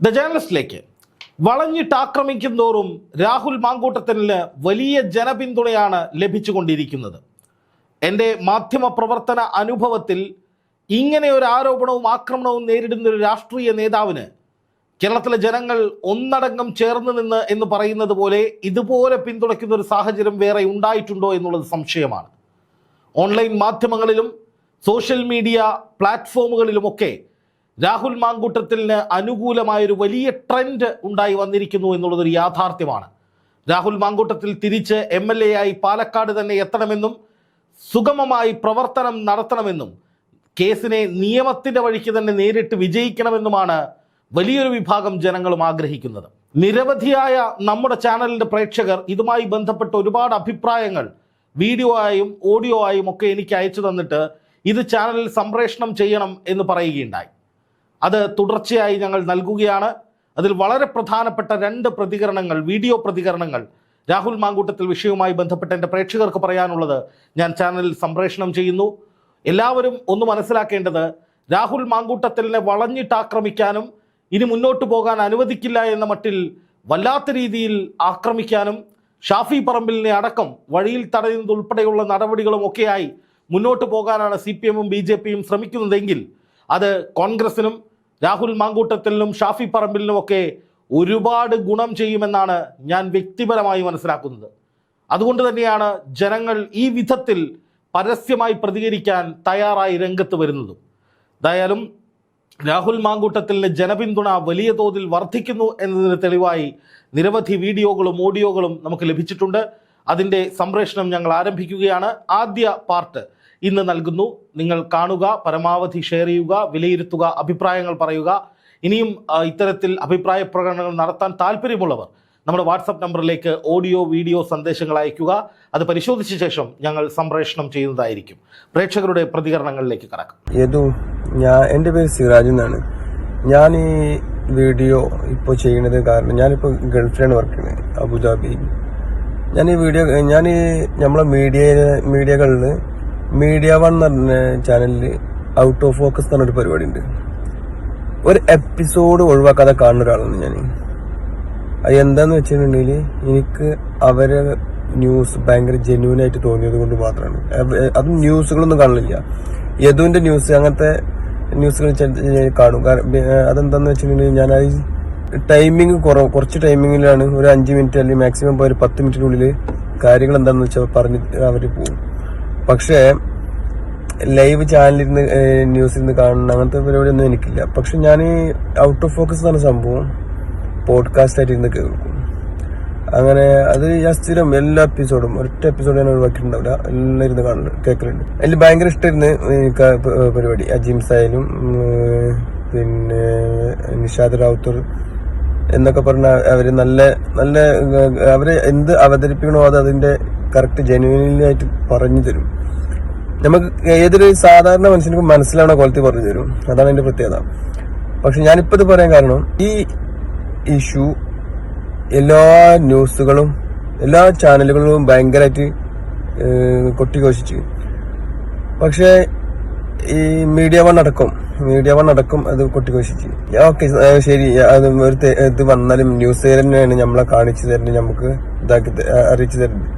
The ജേണലിസ്റ്റിലേക്ക് വളഞ്ഞിട്ട് ആക്രമിക്കുന്തോറും രാഹുൽ മാങ്കൂട്ടത്തിന് വലിയ ജനപിന്തുണയാണ് ലഭിച്ചുകൊണ്ടിരിക്കുന്നത്. എന്റെ മാധ്യമ പ്രവർത്തന അനുഭവത്തിൽ ഇങ്ങനെ ഒരു ആരോപണവും ആക്രമണവും നേരിടുന്ന ഒരു രാഷ്ട്രീയ നേതാവിന് കേരളത്തിലെ ജനങ്ങൾ ഒന്നടങ്കം ചേർന്ന് നിന്ന് എന്ന് പറയുന്നത് പോലെ ഇതുപോലെ പിന്തുണയ്ക്കുന്ന ഒരു സാഹചര്യം വേറെ ഉണ്ടായിട്ടുണ്ടോ എന്നുള്ളത് സംശയമാണ്. ഓൺലൈൻ മാധ്യമങ്ങളിലും സോഷ്യൽ മീഡിയ പ്ലാറ്റ്ഫോമുകളിലുമൊക്കെ രാഹുൽ മാങ്കൂട്ടത്തിന് അനുകൂലമായൊരു വലിയ ട്രെൻഡ് ഉണ്ടായി വന്നിരിക്കുന്നു എന്നുള്ളതൊരു യാഥാർത്ഥ്യമാണ്. രാഹുൽ മാങ്കൂട്ടത്തിൽ തിരിച്ച് എം എൽ എ ആയി പാലക്കാട് തന്നെ എത്തണമെന്നും സുഗമമായി പ്രവർത്തനം നടത്തണമെന്നും കേസിനെ നിയമത്തിന്റെ വഴിക്ക് തന്നെ നേരിട്ട് വിജയിക്കണമെന്നുമാണ് വലിയൊരു വിഭാഗം ജനങ്ങളും ആഗ്രഹിക്കുന്നത്. നിരവധിയായ നമ്മുടെ ചാനലിന്റെ പ്രേക്ഷകർ ഇതുമായി ബന്ധപ്പെട്ട ഒരുപാട് അഭിപ്രായങ്ങൾ വീഡിയോ ആയും ഓഡിയോ ആയും ഒക്കെ എനിക്ക് അയച്ചു തന്നിട്ട് ഇത് ചാനലിൽ സംപ്രേഷണം ചെയ്യണം എന്ന് പറയുകയുണ്ടായി. അത് തുടർച്ചയായി ഞങ്ങൾ നൽകുകയാണ്. അതിൽ വളരെ പ്രധാനപ്പെട്ട രണ്ട് പ്രതികരണങ്ങൾ വീഡിയോ പ്രതികരണങ്ങൾ. രാഹുൽ മാങ്കൂട്ടത്തിൽ വിഷയവുമായി ബന്ധപ്പെട്ട് എന്റെ പ്രേക്ഷകർക്ക് പറയാനുള്ളത് ഞാൻ ചാനലിൽ സംപ്രേഷണം ചെയ്യുന്നു. എല്ലാവരും ഒന്ന് മനസ്സിലാക്കേണ്ടത് രാഹുൽ മാങ്കൂട്ടത്തിലിനെ വളഞ്ഞിട്ട് ആക്രമിക്കാനും ഇനി മുന്നോട്ട് പോകാൻ അനുവദിക്കില്ല എന്ന മട്ടിൽ വല്ലാത്ത രീതിയിൽ ആക്രമിക്കാനും ഷാഫി പറമ്പിലിനെ അടക്കം വഴിയിൽ തടയുന്നത് ഉൾപ്പെടെയുള്ള നടപടികളും ഒക്കെയായി മുന്നോട്ട് പോകാനാണ് സി പി എമ്മും ബി ജെ പിയും ശ്രമിക്കുന്നതെങ്കിൽ അത് കോൺഗ്രസിനും രാഹുൽ മാങ്കൂട്ടത്തിലും ഷാഫി പറമ്പിലിനും ഒക്കെ ഒരുപാട് ഗുണം ചെയ്യുമെന്നാണ് ഞാൻ വ്യക്തിപരമായി മനസ്സിലാക്കുന്നത്. അതുകൊണ്ട് തന്നെയാണ് ജനങ്ങൾ ഈ വിധത്തിൽ പരസ്യമായി പ്രതികരിക്കാൻ തയ്യാറായി രംഗത്ത് വരുന്നതും. എന്തായാലും രാഹുൽ മാങ്കൂട്ടത്തിലെ ജനപിന്തുണ വലിയ തോതിൽ വർദ്ധിക്കുന്നു എന്നതിന് തെളിവായി നിരവധി വീഡിയോകളും ഓഡിയോകളും നമുക്ക് ലഭിച്ചിട്ടുണ്ട്. അതിന്റെ സംപ്രേഷണം ഞങ്ങൾ ആരംഭിക്കുകയാണ്. ആദ്യ പാർട്ട് ഇന്ന് നൽകുന്നു. നിങ്ങൾ കാണുക പരമാവധി ഷെയർ ചെയ്യുക വിലയിരുത്തുക അഭിപ്രായങ്ങൾ പറയുക. ഇനിയും ഇത്തരത്തിൽ അഭിപ്രായ പ്രകടനങ്ങൾ നടത്താൻ താല്പര്യമുള്ളവർ നമ്മുടെ വാട്സപ്പ് നമ്പറിലേക്ക് ഓഡിയോ വീഡിയോ സന്ദേശങ്ങൾ അയയ്ക്കുക. അത് പരിശോധിച്ച ശേഷം ഞങ്ങൾ സംപ്രേഷണം ചെയ്യുന്നതായിരിക്കും. പ്രേക്ഷകരുടെ പ്രതികരണങ്ങളിലേക്ക് കടക്കാം. യദു ഞാൻ എന്റെ പേര് സിറാജ് എന്നാണ്. ഞാൻ ഈ വീഡിയോ ഇപ്പോൾ ചെയ്യുന്നത് കാരണം ഞാനിപ്പോൾ ഗൾഫിലാണ് വർക്ക് ചെയ്യുന്നത് അബുദാബി ഞാൻ ഈ വീഡിയോ ഞാൻ ഈ നമ്മളെ മീഡിയ മീഡിയകളിൽ മീഡിയ വൺ എന്ന് പറഞ്ഞ ചാനലിൽ ഔട്ട് ഓഫ് ഫോക്കസ് പറഞ്ഞൊരു പരിപാടി ഉണ്ട് ഒരു എപ്പിസോഡ് ഒഴിവാക്കാതെ കാണുന്ന ഒരാളാണ് ഞാൻ അത് എന്താന്ന് വെച്ചിട്ടുണ്ടെങ്കിൽ എനിക്ക് അവരെ ന്യൂസ് ഭയങ്കര ജെന്യൂൻ ആയിട്ട് തോന്നിയത് കൊണ്ട് മാത്രമാണ് അതും ന്യൂസുകളൊന്നും കാണില്ല യദുവിന്റെ ന്യൂസ് അങ്ങനത്തെ ന്യൂസുകൾ കാണും. കാരണം അതെന്താന്ന് വെച്ചിട്ടുണ്ടെങ്കിൽ ഞാൻ ആ ടൈമിംഗ് കുറവ് കുറച്ച് ടൈമിങ്ങിലാണ് ഒരു അഞ്ച് മിനിറ്റ് അല്ലെങ്കിൽ മാക്സിമം ഒരു പത്ത് മിനിറ്റിനുള്ളിൽ കാര്യങ്ങൾ എന്താണെന്ന് വെച്ചാൽ പറഞ്ഞ് അവർ പോകും പക്ഷേ ലൈവ് ചാനലിൽ നിന്ന് ന്യൂസിൽ നിന്ന് കാണുന്ന അങ്ങനത്തെ പരിപാടി ഒന്നും എനിക്കില്ല. പക്ഷെ ഞാൻ ഔട്ട് ഓഫ് ഫോക്കസ് എന്ന് സംഭവം പോഡ്കാസ്റ്റ് ആയിട്ട് ഇരുന്ന് കേൾക്കും. അങ്ങനെ അത് ഞാൻ സ്ഥിരം എല്ലാ എപ്പിസോഡും ഒറ്റ എപ്പിസോഡ് ഞാൻ ഒഴിവാക്കിയിട്ടുണ്ടാവില്ല. എല്ലാം ഇരുന്ന് കാണുന്നുണ്ട് കേൾക്കലുണ്ട് അതിൽ ഭയങ്കര ഇഷ്ടമായിരുന്നു ഈ പരിപാടി. അജിംസ് ആയാലും പിന്നെ നിഷാദ് റാവുത്തർ എന്നൊക്കെ പറഞ്ഞാൽ അവർ നല്ല നല്ല അവർ എന്ത് അവതരിപ്പിക്കണോ അത് അതിന്റെ കറക്റ്റ് ജെന്യൂനിലി ആയിട്ട് പറഞ്ഞു തരും. നമുക്ക് ഏതൊരു സാധാരണ മനുഷ്യനും മനസ്സിലാവണ ക്വാളിറ്റി പറഞ്ഞു തരും. അതാണ് എന്റെ പ്രത്യേകത. പക്ഷെ ഞാനിപ്പോൾ ഇത് പറയാൻ കാരണം ഈ ഇഷ്യൂ എല്ലാ ന്യൂസുകളും എല്ലാ ചാനലുകളും ഭയങ്കരമായിട്ട് കൊട്ടിഘോഷിച്ച്. പക്ഷേ ഈ മീഡിയ വൺ അടക്കം മീഡിയ വൺ അടക്കം അത് കൊട്ടിഘോഷിച്ച് ഓക്കെ ശരി അത് ഒരു ഇത് വന്നാലും ന്യൂസ് തന്നെയാണ് നമ്മളെ കാണിച്ചു തരുന്നത് നമുക്ക് ഇതാക്കി അറിയിച്ചു തരുന്നത്.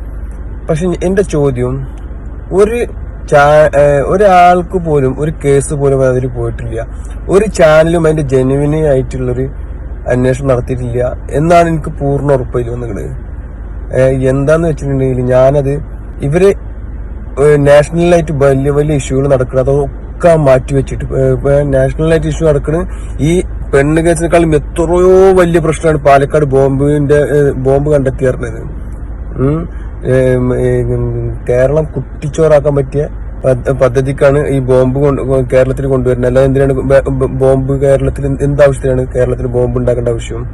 പക്ഷെ എന്റെ ചോദ്യം ഒരു ഒരാൾക്ക് പോലും ഒരു കേസ് പോലും അതിൽ പോയിട്ടില്ല. ഒരു ചാനലും അതിന്റെ ജെനുവിന് ആയിട്ടുള്ളൊരു അന്വേഷണം നടത്തിയിട്ടില്ല എന്നാണ് എനിക്ക് പൂർണ ഉറപ്പിൽ വന്നത് എന്താന്ന് വെച്ചിട്ടുണ്ടെങ്കിൽ ഞാനത് ഇവർ നാഷണലായിട്ട് വലിയ വലിയ ഇഷ്യൂകൾ നടക്കണം അതൊക്കെ മാറ്റി വെച്ചിട്ട് ലൈറ്റ് ഇഷ്യൂ നടക്കുന്നത് ഈ പെണ്ണ് കേസിനേക്കാളും എത്രയോ വലിയ പ്രശ്നമാണ് പാലക്കാട് ബോംബിന്റെ ബോംബ് കണ്ടെത്തി പറഞ്ഞത്. ഉം. ഏം, ഏം, കേരളം കുട്ടിച്ചോറാക്കാൻ പറ്റിയ പദ്ധ- പദ്ധതിക്കാണ് ഈ ബോംബ് കേരളത്തിൽ കൊണ്ടുവരുന്നത്. അല്ലാതെ എന്തിനാണ് ബോംബ് കേരളത്തിൽ എന്ത് എന്താവശ്യത്തിനാണ് കേരളത്തിൽ ബോംബ് ഉണ്ടാക്കേണ്ട ആവശ്യം?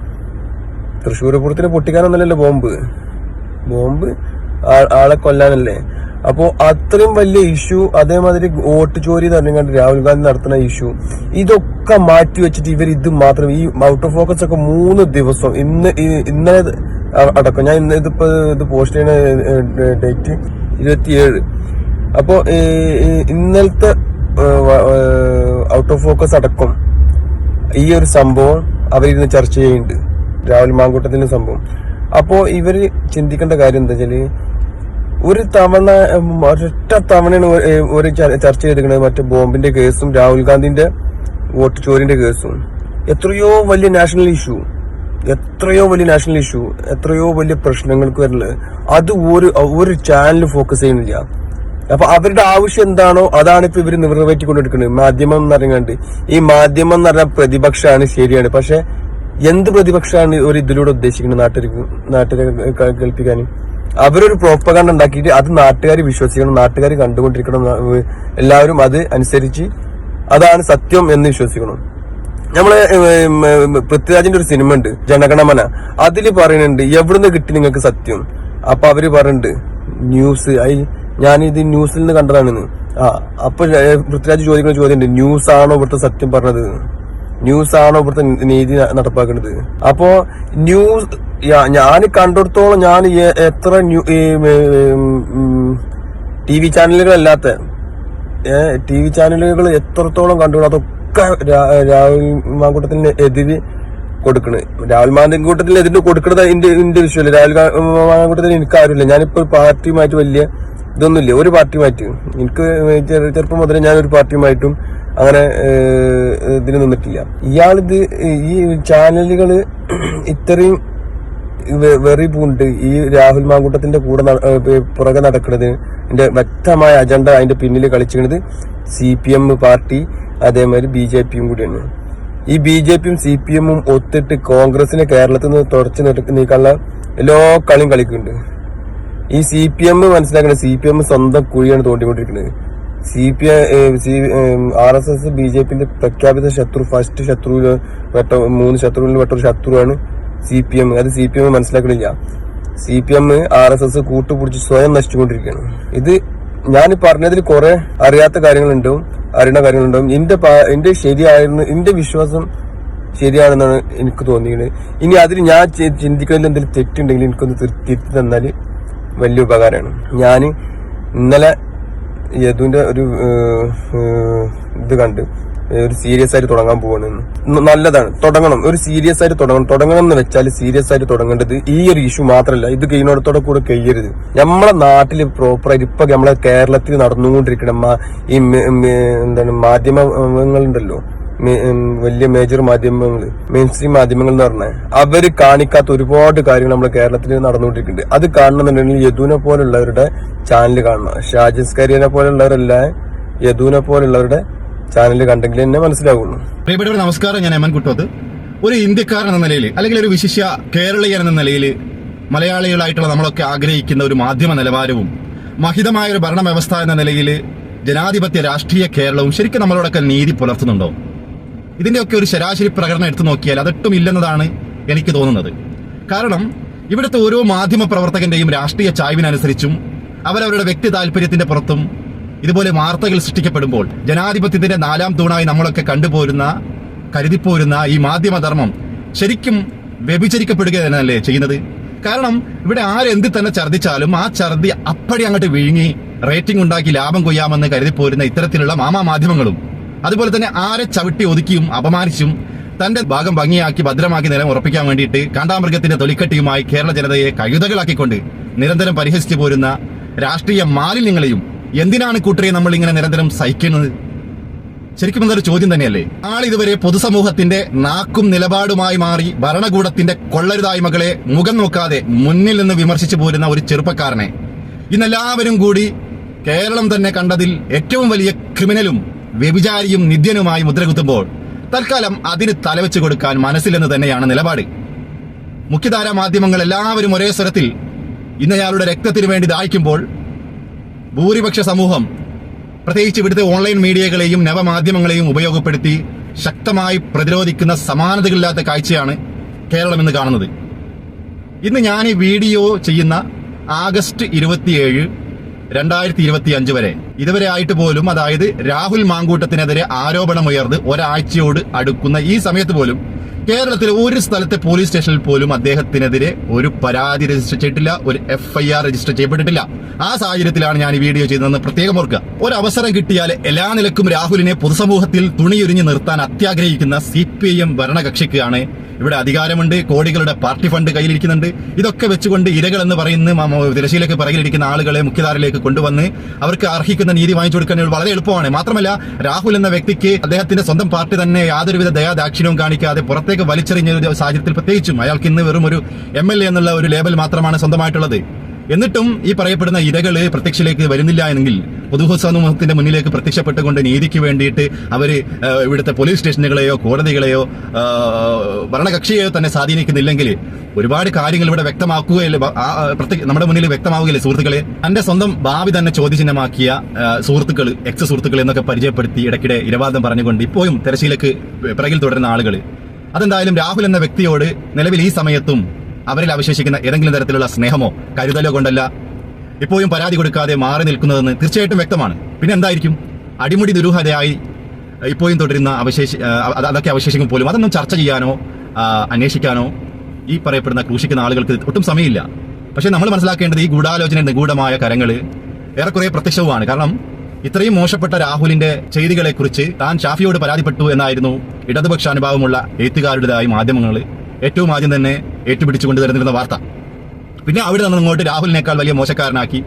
തൃശ്ശൂർ പൂരത്തിന് പൊട്ടിക്കാനൊന്നല്ലല്ലോ ബോംബ്. ബോംബ് ആളെ കൊല്ലാനല്ലേ? അപ്പോ അത്രയും വലിയ ഇഷ്യൂ അതേമാതിരി വോട്ട് ചോരി പറഞ്ഞുകൊണ്ട് രാഹുൽ ഗാന്ധി നടത്തുന്ന ഇഷ്യൂ ഇതൊക്കെ മാറ്റി വെച്ചിട്ട് ഇവർ ഇത് മാത്രം ഈ ഔട്ട് ഓഫ് ഫോക്കസ് ഒക്കെ മൂന്ന് ദിവസം ഇന്ന് ഇന്നലെ അടക്കം ഞാൻ ഇന്ന് ഇതിപ്പോ ഇത് പോസ്റ്റ് ചെയ്യുന്ന ഡേറ്റ് ഇരുപത്തിയേഴ്. അപ്പോ ഇന്നലത്തെ ഔട്ട് ഓഫ് ഫോക്കസ് അടക്കം ഈ ഒരു സംഭവം അവരിന്ന് ചർച്ച ചെയ്യുന്നുണ്ട്. രാഹുൽ മാങ്കൂട്ടത്തിന്റെ സംഭവം. അപ്പോ ഇവർ ചിന്തിക്കേണ്ട കാര്യം എന്താ വെച്ചാൽ ഒരു തവണ ഒരൊറ്റ തവണയാണ് ഒരു- ചർച്ച ചെയ്തിരിക്കുന്നത് മറ്റേ ബോംബിന്റെ കേസും രാഹുൽ ഗാന്ധിന്റെ വോട്ട് ചോരിന്റെ കേസും. എത്രയോ വലിയ നാഷണൽ ഇഷ്യൂ എത്രയോ വലിയ നാഷണൽ ഇഷ്യൂ എത്രയോ വലിയ പ്രശ്നങ്ങൾക്ക് വരുന്നത്. അത് ഒരു ഒരു ചാനൽ ഫോക്കസ് ചെയ്യുന്നില്ല. അപ്പൊ അവരുടെ ആവശ്യം എന്താണോ അതാണ് ഇപ്പൊ ഇവർ നിറവേറ്റിക്കൊണ്ടിരിക്കുന്നത്. മാധ്യമം എന്ന് പറയുന്നത് ഈ മാധ്യമം എന്ന് പറഞ്ഞ പ്രതിപക്ഷമാണ് ശരിയാണ്. പക്ഷെ എന്ത് പ്രതിപക്ഷമാണ് ഒരു ഇതിലൂടെ ഉദ്ദേശിക്കുന്നത്? നാട്ടിൽ നാട്ടിൽ കേൾപ്പിക്കാൻ അവരൊരു പ്രോപ്പകണ്ട ഉണ്ടാക്കിയിട്ട് അത് നാട്ടുകാർ വിശ്വസിക്കണം നാട്ടുകാർ കണ്ടുകൊണ്ടിരിക്കണം എല്ലാവരും അത് അനുസരിച്ച് അതാണ് സത്യം എന്ന് വിശ്വസിക്കണം. നമ്മളെ പൃഥ്വിരാജിന്റെ ഒരു സിനിമ ഉണ്ട് ജനഗണമന. അതിൽ പറയുന്നുണ്ട് എവിടുന്ന് കിട്ടി നിങ്ങൾക്ക് സത്യം? അപ്പൊ അവർ പറയുന്നുണ്ട് ന്യൂസ് ഐ ഞാനിത് ന്യൂസിൽ നിന്ന് കണ്ടതാണെന്ന്. ആ അപ്പൊ പൃഥ്വിരാജ് ചോദിക്കുന്ന ചോദ്യമുണ്ട് ന്യൂസ് ആണോ ഇവിടുത്തെ സത്യം പറഞ്ഞത്? ന്യൂസ് ആണോ ഇവിടുത്തെ നീതി നടപ്പാക്കേണ്ടത് അപ്പോ ന്യൂസ് ഞാൻ കണ്ടിടത്തോളം ഞാൻ എത്ര ന്യൂ ടി വി ചാനലുകളല്ലാത്ത ടി വി ചാനലുകൾ എത്രത്തോളം കണ്ടു അതൊക്കെ രാഹുൽ മാങ്കൂട്ടത്തിന് എതിര് കൊടുക്കണ്. രാഹുൽ മാങ്കൂട്ടത്തിന് എതിര് കൊടുക്കണത് എന്റെ എന്റെ വിഷയമല്ല. രാഹുൽ മാങ്കൂട്ടത്തിന് എനിക്ക് ആരുമില്ല. ഞാനിപ്പോ പാർട്ടിയുമായിട്ട് വലിയ ഇതൊന്നുമില്ല. ഒരു പാർട്ടിയുമായിട്ട്. എനിക്ക് ചെറുപ്പം മുതലേ ഞാൻ ഒരു പാർട്ടിയുമായിട്ടും അങ്ങനെ ഇതിൽ നിന്നിട്ടില്ല. ഇയാളിത് ഈ ചാനലുകൾ ഇത്രയും വെറി പൂണ്ട് ഈ രാഹുൽ മാങ്കൂട്ടത്തിന്റെ കൂടെ പുറകെ നടക്കുന്നത് എന്റെ വ്യക്തമായ അജണ്ട അതിന്റെ പിന്നിൽ കളിച്ചിരുന്നത് സി പി എം പാർട്ടി അതേമാതിരി ബി ജെ പിയും കൂടിയാണ്. ഈ ബി ജെ പിയും സി പി എമ്മും ഒത്തിട്ട് കോൺഗ്രസിനെ കേരളത്തിൽ നിന്ന് തുടച്ചു നീക്കാനുള്ള എല്ലാ കളിയും കളിക്കുന്നുണ്ട്. ഈ സി പി എം മനസ്സിലാക്കുന്നത് സി പി എം സ്വന്തം കുഴിയാണ് തോണ്ടിക്കൊണ്ടിരിക്കുന്നത് C P C R S S B J പിന്റെ പ്രഖ്യാപിത ശത്രു ഫസ്റ്റ് ശത്രുവിൽ പെട്ട മൂന്ന് ശത്രുവിൽ പെട്ട ഒരു ശത്രുവാണ് സി പി എം അത് C P M മനസ്സിലാക്കണില്ല. C P M R S S കൂട്ടുപിടിച്ച് സ്വയം നശിച്ചുകൊണ്ടിരിക്കുകയാണ്. ഇത് ഞാൻ പറഞ്ഞതിൽ കുറെ അറിയാത്ത കാര്യങ്ങളുണ്ടാവും അറിയുന്ന കാര്യങ്ങളുണ്ടാവും എന്റെ എന്റെ ശരിയായിരുന്നു എന്റെ വിശ്വാസം ശരിയാണെന്നാണ് എനിക്ക് തോന്നിയത്. ഇനി അതിൽ ഞാൻ ചിന്തിക്കുന്നതിൽ എന്തെങ്കിലും തെറ്റുണ്ടെങ്കിൽ എനിക്കൊന്ന് തിരുത്തി തന്നാൽ വലിയ ഉപകാരമാണ്. ഞാൻ ഇന്നലെ യദുവിന്റെ ഒരു ഇത് കണ്ട്. ഒരു സീരിയസ് ആയിട്ട് തുടങ്ങാൻ പോവാണെന്ന് ന- നല്ലതാണ്. തുടങ്ങണം. ഒരു സീരിയസ് ആയിട്ട് തുടങ്ങണം. തുടങ്ങണം എന്ന് വെച്ചാൽ സീരിയസ് ആയിട്ട് തുടങ്ങേണ്ടത് ഈ ഒരു ഇഷ്യൂ മാത്രമല്ല ഇത് കഴിയുന്നിടത്തോടെ കൂടെ കഴിയരുത്. നമ്മളെ നാട്ടിൽ പ്രോപ്പറായിട്ട് ഇപ്പൊ നമ്മളെ കേരളത്തിൽ നടന്നുകൊണ്ടിരിക്കണം ഈ എന്താണ് മാധ്യമങ്ങളുണ്ടല്ലോ വലിയ മേജർ മാധ്യമങ്ങൾ മെയിൻ സ്ട്രീം മാധ്യമങ്ങൾ എന്ന് പറഞ്ഞാൽ അവർ കാണിക്കാത്ത ഒരുപാട് കാര്യങ്ങൾ നമ്മുടെ കേരളത്തിൽ നടന്നുകൊണ്ടിരിക്കുന്നുണ്ട്. അത് കാണണമെന്നുണ്ടെങ്കിൽ യദുവിനെ പോലുള്ളവരുടെ ചാനൽ കാണണം. ഷാജിസ് കരിയനെ പോലുള്ളവരല്ല യദുവിനെ പോലുള്ളവരുടെ ചാനൽ കണ്ടെങ്കിൽ തന്നെ മനസ്സിലാവുള്ളൂ. നമസ്കാരം. ഞാൻ എമൻ കുട്ടോത്ത്. ഒരു ഇന്ത്യക്കാരൻ എന്ന നിലയിൽ അല്ലെങ്കിൽ ഒരു വിശിഷ്യ കേരളീയൻ എന്ന നിലയിൽ മലയാളികളായിട്ടുള്ള നമ്മളൊക്കെ ആഗ്രഹിക്കുന്ന ഒരു മാധ്യമ നിലവാരവും മഹിതമായ ഒരു ഭരണ വ്യവസ്ഥ എന്ന നിലയിൽ ജനാധിപത്യ രാഷ്ട്രീയ കേരളവും ശരിക്കും നമ്മളോടൊക്കെ നീതി പുലർത്തുന്നുണ്ടോ? ഇതിന്റെയൊക്കെ ഒരു ശരാശരി പ്രകടനം എടുത്തു നോക്കിയാൽ അതൊട്ടും ഇല്ലെന്നതാണ് എനിക്ക് തോന്നുന്നത്. കാരണം ഇവിടുത്തെ ഓരോ മാധ്യമ പ്രവർത്തകന്റെയും രാഷ്ട്രീയ ചായ്വിനനുസരിച്ചും അവരവരുടെ വ്യക്തി താല്പര്യത്തിന്റെ പുറത്തും ഇതുപോലെ വാർത്തകൾ സൃഷ്ടിക്കപ്പെടുമ്പോൾ ജനാധിപത്യത്തിന്റെ നാലാം തൂണായി നമ്മളൊക്കെ കണ്ടുപോരുന്ന കരുതിപ്പോരുന്ന ഈ മാധ്യമധർമ്മം ശരിക്കും വ്യഭിചരിക്കപ്പെടുക തന്നെയല്ലേ ചെയ്യുന്നത്? കാരണം ഇവിടെ ആരെന്ത് തന്നെ ഛർദിച്ചാലും ആ ഛർദി അപ്പടി അങ്ങോട്ട് വിഴുങ്ങി റേറ്റിംഗ് ഉണ്ടാക്കി ലാഭം കൊയ്യാമെന്ന് കരുതിപ്പോരുന്ന ഇത്തരത്തിലുള്ള മാമാ മാധ്യമങ്ങളും അതുപോലെ തന്നെ ആരെ ചവിട്ടി ഒതുക്കിയും അപമാനിച്ചും തന്റെ ഭാഗം ഭംഗിയാക്കി ഭദ്രമാക്കി നിലം ഉറപ്പിക്കാൻ വേണ്ടിയിട്ട് കാണ്ടാമൃഗത്തിന്റെ തൊലിക്കട്ടിയുമായി കേരള ജനതയെ കഴുതകളാക്കിക്കൊണ്ട് നിരന്തരം പരിഹസിച്ചു പോരുന്ന രാഷ്ട്രീയ മാലിന്യങ്ങളെയും എന്തിനാണ് കൂട്ടരെ നമ്മൾ ഇങ്ങനെ നിരന്തരം സഹിക്കുന്നത്? ശരിക്കും എന്നൊരു ചോദ്യം തന്നെയല്ലേ? ആളിതുവരെ പൊതുസമൂഹത്തിന്റെ നാക്കും നിലപാടുമായി മാറി ഭരണകൂടത്തിന്റെ കൊള്ളരുതായ്മകളെ മുഖം നോക്കാതെ മുന്നിൽ നിന്ന് വിമർശിച്ചു പോരുന്ന ഒരു ചെറുപ്പക്കാരനെ ഇന്നെല്ലാവരും കൂടി കേരളം തന്നെ കണ്ടതിൽ ഏറ്റവും വലിയ ക്രിമിനലും വ്യഭിചാരിയും നിത്യനുമായി മുദ്രകുത്തുമ്പോൾ തൽക്കാലം അതിന് തലവെച്ച് കൊടുക്കാൻ മനസ്സിലെന്ന് തന്നെയാണ് നിലപാട്. മുഖ്യധാരാ മാധ്യമങ്ങൾ എല്ലാവരും ഒരേ സ്വരത്തിൽ ഇന്നയാളുടെ രക്തത്തിനു വേണ്ടി ദാഹിക്കുമ്പോൾ ഭൂരിപക്ഷ സമൂഹം പ്രത്യേകിച്ച് ഇവിടുത്തെ ഓൺലൈൻ മീഡിയകളെയും നവമാധ്യമങ്ങളെയും ഉപയോഗപ്പെടുത്തി ശക്തമായി പ്രതിരോധിക്കുന്ന സമാനതകളില്ലാത്ത കാഴ്ചയാണ് കേരളം ഇന്ന് കാണുന്നത്. ഇന്ന് ഞാൻ ഈ വീഡിയോ ചെയ്യുന്ന ആഗസ്റ്റ് ഇരുപത്തിയേഴ് രണ്ടായിരത്തി ഇരുപത്തി അഞ്ച് വരെ. ഇതുവരെ ആയിട്ട് പോലും അതായത് രാഹുൽ മാങ്കൂട്ടത്തിനെതിരെ ആരോപണമുയർന്ന് ഒരാഴ്ചയോട് അടുക്കുന്ന ഈ സമയത്ത് പോലും കേരളത്തിലെ ഒരു സ്ഥലത്തെ പോലീസ് സ്റ്റേഷനിൽ പോലും അദ്ദേഹത്തിനെതിരെ ഒരു പരാതി രജിസ്റ്റർ ചെയ്തിട്ടില്ല ഒരു എഫ് ഐ ആർ രജിസ്റ്റർ ചെയ്യപ്പെട്ടിട്ടില്ല. ആ സാഹചര്യത്തിലാണ് ഞാൻ ഈ വീഡിയോ ചെയ്തതെന്ന് പ്രത്യേകം ഓർക്കുക. ഒരു അവസരം കിട്ടിയാൽ എല്ലാ നിലക്കും രാഹുലിനെ പൊതുസമൂഹത്തിൽ തുണിയുരിഞ്ഞു നിർത്താൻ അത്യാഗ്രഹിക്കുന്ന സി പി ഐ എം ഭരണകക്ഷിക്കാണ് ഇവിടെ അധികാരമുണ്ട് കോടികളുടെ പാർട്ടി ഫണ്ട് കയ്യിലിരിക്കുന്നുണ്ട്. ഇതൊക്കെ വെച്ചുകൊണ്ട് ഇരകൾ എന്ന് പറയുന്ന മ- പറയിലിരിക്കുന്ന ആളുകളെ മുഖ്യധാരയിലേക്ക് കൊണ്ടുവന്ന് അവർക്ക് അർഹിക്കുന്ന നീതി വാങ്ങിച്ചു കൊടുക്കാൻ വളരെ എളുപ്പമാണ്. മാത്രമല്ല രാഹുൽ എന്ന വ്യക്തിക്ക് അദ്ദേഹത്തിന്റെ സ്വന്തം പാർട്ടി തന്നെ യാതൊരുവിധ ദയാദാക്ഷിണ്യവും കാണിക്കാതെ പുറത്തേക്ക് വലിച്ചെറിഞ്ഞ ഒരു സാഹചര്യത്തിൽ പ്രത്യേകിച്ചും അയാൾക്ക് ഇന്ന് വെറും ഒരു എ എന്നുള്ള ഒരു ലേബൽ മാത്രമാണ് സ്വന്തമായിട്ടുള്ളത്. എന്നിട്ടും ഈ പറയപ്പെടുന്ന ഇരകൾ പ്രത്യക്ഷയിലേക്ക് വരുന്നില്ല എന്നെങ്കിൽ പൊതുസമൂഹത്തിന്റെ മുന്നിലേക്ക് പ്രത്യക്ഷപ്പെട്ടുകൊണ്ട് നീതിക്ക് വേണ്ടിയിട്ട് അവർ ആ, ഇവിടുത്തെ പോലീസ് സ്റ്റേഷനുകളെയോ കോടതികളെയോ ഭരണകക്ഷിയെയോ തന്നെ സ്വാധീനിക്കുന്നില്ലെങ്കിൽ ഒരുപാട് കാര്യങ്ങൾ ഇവിടെ വ്യക്തമാക്കുകയല്ലേ നമ്മുടെ മുന്നിൽ വ്യക്തമാവുകയല്ലേ സുഹൃത്തുക്കളെ? തന്റെ സ്വന്തം ഭാവി തന്നെ ചോദ്യചിഹ്നമാക്കിയ സുഹൃത്തുക്കൾ എക്സ് സുഹൃത്തുക്കൾ എന്നൊക്കെ പരിചയപ്പെടുത്തി ഇടയ്ക്കിടെ ഇരവാദം പറഞ്ഞുകൊണ്ട് ഇപ്പോഴും തെരശ്ശീലക്ക് പിറകിൽ തുടരുന്ന ആളുകൾ അതെന്തായാലും രാഹുൽ എന്ന വ്യക്തിയോട് നിലവിൽ ഈ സമയത്തും അവരിൽ അവശേഷിക്കുന്ന ഏതെങ്കിലും തരത്തിലുള്ള സ്നേഹമോ കരുതലോ കൊണ്ടല്ല ഇപ്പോഴും പരാതി കൊടുക്കാതെ മാറി നിൽക്കുന്നതെന്ന് തീർച്ചയായിട്ടും വ്യക്തമാണ്. പിന്നെ എന്തായിരിക്കും? അടിമുടി ദുരൂഹതയായി ഇപ്പോഴും തുടരുന്ന അവശേഷി അതൊക്കെ അവശേഷിക്കും പോലും. അതൊന്നും ചർച്ച ചെയ്യാനോ അന്വേഷിക്കാനോ ഈ പറയപ്പെടുന്ന ക്രൂശിക്കുന്ന ആളുകൾക്ക് ഒട്ടും സമയമില്ല. പക്ഷെ നമ്മൾ മനസ്സിലാക്കേണ്ടത് ഈ ഗൂഢാലോചന നിഗൂഢമായ കരങ്ങൾ ഏറെക്കുറെ പ്രത്യക്ഷവുമാണ്. കാരണം ഇത്രയും മോശപ്പെട്ട രാഹുലിന്റെ ചെയ്തികളെ കുറിച്ച് താൻ ഷാഫിയോട് പരാതിപ്പെട്ടു എന്നായിരുന്നു ഇടതുപക്ഷ അനുഭാവമുള്ള എഴുത്തുകാരുടേതായി മാധ്യമങ്ങൾ ഏറ്റവും ആദ്യം തന്നെ ഏറ്റുപിടിച്ചുകൊണ്ട് തരുന്നിരുന്ന വാർത്ത. പിന്നെ അവിടെ നിന്ന് ഇങ്ങോട്ട് രാഹുലിനേക്കാൾ വലിയ മോശക്കാരനാക്കി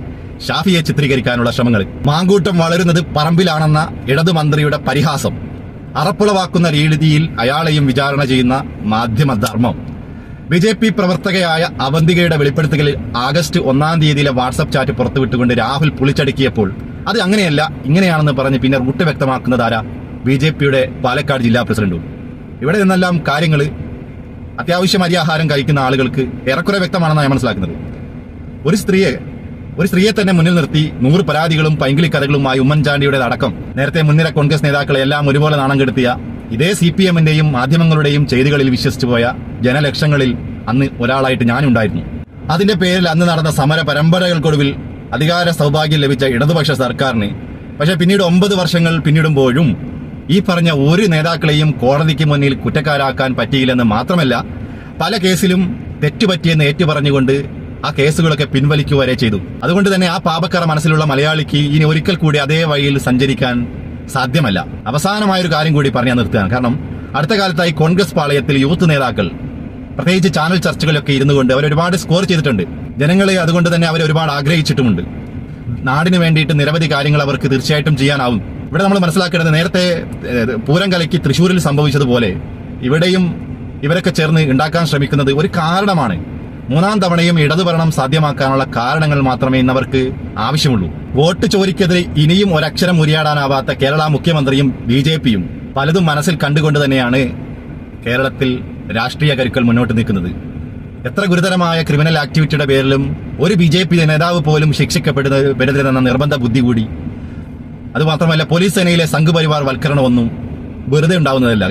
ഷാഫിയെ ചിത്രീകരിക്കാനുള്ള ശ്രമങ്ങൾ. മാങ്കൂട്ടം വളരുന്നത് പറമ്പിലാണെന്ന ഇടതു മന്ത്രിയുടെ പരിഹാസം. അറപ്പുളവാക്കുന്ന രീതിയിൽ അയാളെയും വിചാരണ ചെയ്യുന്ന മാധ്യമധർമ്മം. ബി ജെ പി പ്രവർത്തകയായ അവന്തികയുടെ വെളിപ്പെടുത്തലിൽ ആഗസ്റ്റ് ഒന്നാം തീയതിയിലെ വാട്സപ്പ് ചാറ്റ് പുറത്തുവിട്ടുകൊണ്ട് രാഹുൽ പുളിച്ചടുക്കിയപ്പോൾ അത് അങ്ങനെയല്ല ഇങ്ങനെയാണെന്ന് പറഞ്ഞ് പിന്നെ റൂട്ട് വ്യക്തമാക്കുന്നതാരാ ബി ജെ പിയുടെ പാലക്കാട് ജില്ലാ പ്രസിഡന്റും. ഇവിടെ നിന്നെല്ലാം കാര്യങ്ങൾ അത്യാവശ്യം ആഹാരം കഴിക്കുന്ന ആളുകൾക്ക് ഏറെക്കുറെ വ്യക്തമാണെന്നാണ് ഞാൻ മനസ്സിലാക്കുന്നത്. ഒരു സ്ത്രീയെ ഒരു സ്ത്രീയെ തന്നെ മുന്നിൽ നിർത്തി നൂറ് പരാതികളും പൈങ്കിളി കഥകളുമായി ഉമ്മൻചാണ്ടിയുടെ അടക്കം നേരത്തെ മുൻനിര കോൺഗ്രസ് നേതാക്കളെ എല്ലാം ഒരുപോലെ നാണം കെടുത്തിയ ഇതേ സി പി എമ്മിന്റെയും മാധ്യമങ്ങളുടെയും ചെയ്തികളിൽ വിശ്വസിച്ചു പോയ ജനലക്ഷങ്ങളിൽ അന്ന് ഒരാളായിട്ട് ഞാനുണ്ടായിരുന്നു. അതിന്റെ പേരിൽ അന്ന് നടന്ന സമര പരമ്പരകൾക്കൊടുവിൽ അധികാര സൗഭാഗ്യം ലഭിച്ച ഇടതുപക്ഷ സർക്കാരിന്. പക്ഷെ പിന്നീട് ഒമ്പത് വർഷങ്ങൾ പിന്നിടുമ്പോഴും ഈ പറഞ്ഞ ഒരു നേതാക്കളെയും കോടതിക്ക് മുന്നിൽ കുറ്റക്കാരാക്കാൻ പറ്റിയില്ലെന്ന് മാത്രമല്ല പല കേസിലും തെറ്റുപറ്റിയെന്ന് ഏറ്റുപറഞ്ഞുകൊണ്ട് ആ കേസുകളൊക്കെ പിൻവലിക്കുക വരെ ചെയ്തു. അതുകൊണ്ട് തന്നെ ആ പാപക്കാര മനസ്സിലുള്ള മലയാളിക്ക് ഇനി ഒരിക്കൽ കൂടി അതേ വഴിയിൽ സഞ്ചരിക്കാൻ സാധ്യമല്ല. അവസാനമായ ഒരു കാര്യം കൂടി പറഞ്ഞു നിർത്തുകയാണ്. കാരണം അടുത്ത കാലത്തായി കോൺഗ്രസ് പാളയത്തിൽ യൂത്ത് നേതാക്കൾ പ്രത്യേകിച്ച് ചാനൽ ചർച്ചകളൊക്കെ ഇരുന്നു കൊണ്ട് അവർ ഒരുപാട് സ്കോർ ചെയ്തിട്ടുണ്ട്. ജനങ്ങളെ അതുകൊണ്ട് തന്നെ അവർ ഒരുപാട് ആഗ്രഹിച്ചിട്ടുമുണ്ട്. നാടിന് വേണ്ടിയിട്ട് നിരവധി കാര്യങ്ങൾ അവർക്ക് തീർച്ചയായിട്ടും ചെയ്യാനാവും. ഇവിടെ നമ്മൾ മനസ്സിലാക്കേണ്ടത് നേരത്തെ പൂരം കലയ്ക്ക് തൃശ്ശൂരിൽ സംഭവിച്ചതുപോലെ ഇവിടെയും ഇവരൊക്കെ ചേർന്ന് ഉണ്ടാക്കാൻ ശ്രമിക്കുന്നത് ഒരു കാരണമാണ്. മൂന്നാം തവണയും ഇടതുഭരണം സാധ്യമാക്കാനുള്ള കാരണങ്ങൾ മാത്രമേ ഇന്നവർക്ക് ആവശ്യമുള്ളൂ. വോട്ട് ചോരിക്കെതിരെ ഇനിയും ഒരക്ഷരം ഉരിയാടാനാവാത്ത കേരള മുഖ്യമന്ത്രിയും ബി ജെ പിയും പലതും മനസ്സിൽ കണ്ടുകൊണ്ട് തന്നെയാണ് കേരളത്തിൽ രാഷ്ട്രീയ കരുക്കൾ മുന്നോട്ട് നിൽക്കുന്നത്. എത്ര ഗുരുതരമായ ക്രിമിനൽ ആക്ടിവിറ്റിയുടെ പേരിലും ഒരു ബി ജെ പി നേതാവ് പോലും ശിക്ഷിക്കപ്പെടുന്നത് പെരുതരുതെന്ന നിർബന്ധ ബുദ്ധി കൂടി അതുമാത്രമല്ല പോലീസ് സേനയിലെ സംഘപരിവാർ വൽക്കരണമൊന്നും വെറുതെ ഉണ്ടാവുന്നതല്ല.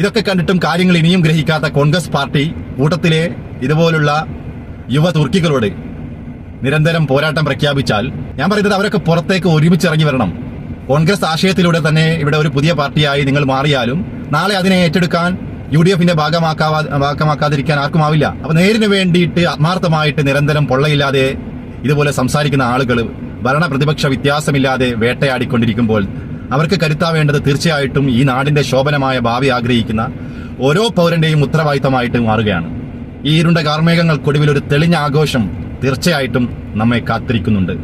ഇതൊക്കെ കണ്ടിട്ടും കാര്യങ്ങൾ ഇനിയും ഗ്രഹിക്കാത്ത കോൺഗ്രസ് പാർട്ടി കൂട്ടത്തിലെ ഇതുപോലുള്ള യുവ തുർക്കികളോട് നിരന്തരം പോരാട്ടം പ്രഖ്യാപിച്ചാൽ ഞാൻ പറയുന്നത് അവരൊക്കെ പുറത്തേക്ക് ഒരുമിച്ചിറങ്ങി വരണം. കോൺഗ്രസ് ആശയത്തിലൂടെ തന്നെ ഇവിടെ ഒരു പുതിയ പാർട്ടിയായി നിങ്ങൾ മാറിയാലും നാളെ അതിനെ ഏറ്റെടുക്കാൻ യു ഡി എഫിന്റെ ഭാഗമാക്കാവാ ഭാഗമാക്കാതിരിക്കാൻ ആർക്കുമാവില്ല അപ്പൊ നേരിന് വേണ്ടിയിട്ട് ആത്മാർത്ഥമായിട്ട് നിരന്തരം പൊള്ളയില്ലാതെ ഇതുപോലെ സംസാരിക്കുന്ന ആളുകൾ ഭരണ പ്രതിപക്ഷ വ്യത്യാസമില്ലാതെ വേട്ടയാടിക്കൊണ്ടിരിക്കുമ്പോൾ അവർക്ക് കരുത്താവേണ്ടത് തീർച്ചയായിട്ടും ഈ നാടിന്റെ ശോഭനമായ ഭാവി ആഗ്രഹിക്കുന്ന ഓരോ പൗരന്റെയും ഉത്തരവാദിത്തമായിട്ട് മാറുകയാണ്. ഈ ഇരുണ്ട കാർമേഘങ്ങൾക്കൊടുവിൽ ഒരു തെളിഞ്ഞ ആഘോഷം തീർച്ചയായിട്ടും നമ്മെ കാത്തിരിക്കുന്നുണ്ട്.